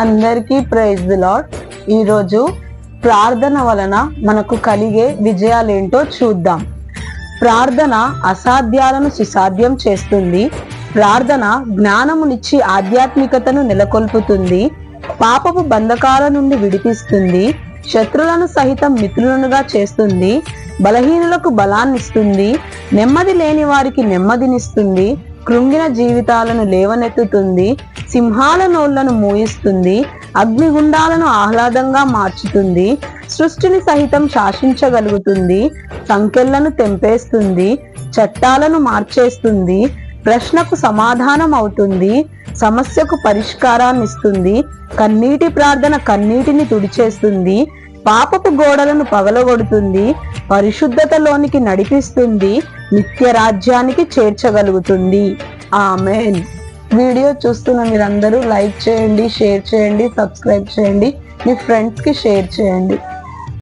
అందరికీ praise the lord ఈరోజు ప్రార్థన వలన మనకు కలిగే విజయాలేంటో చూద్దాం. ప్రార్థన అసాధ్యాలను సుసాధ్యం చేస్తుంది. ప్రార్థన జ్ఞానమునిచ్చి ఆధ్యాత్మికతను నెలకొల్పుతుంది. పాపపు బంధకాల నుండి విడిపిస్తుంది. శత్రులను సహితం మిత్రులనుగా చేస్తుంది. బలహీనులకు బలాన్నిస్తుంది. నెమ్మది లేని వారికి నెమ్మదినిస్తుంది. కృంగిన జీవితాలను లేవనెత్తుతుంది సింహాల నోళ్ళను మూయిస్తుంది అగ్నిగుండాలను ఆహ్లాదంగా మార్చుతుంది సృష్టిని సహితం శాసించగలుగుతుంది సంఖ్యలను తెంపేస్తుంది చట్టాలను మార్చేస్తుంది ప్రశ్నకు సమాధానం అవుతుంది సమస్యకు పరిష్కారాన్ని ఇస్తుంది కన్నీటి ప్రార్థన కన్నీటిని తుడిచేస్తుంది పాపపు గోడలను పగలగొడుతుంది పరిశుద్ధతలోనికి నడిపిస్తుంది నిత్య రాజ్యానికి చేర్చగలుగుతుంది. ఆమెన్. వీడియో చూస్తున్న మీరందరూ లైక్ చేయండి షేర్ చేయండి సబ్స్క్రైబ్ చేయండి మీ ఫ్రెండ్స్కి షేర్ చేయండి.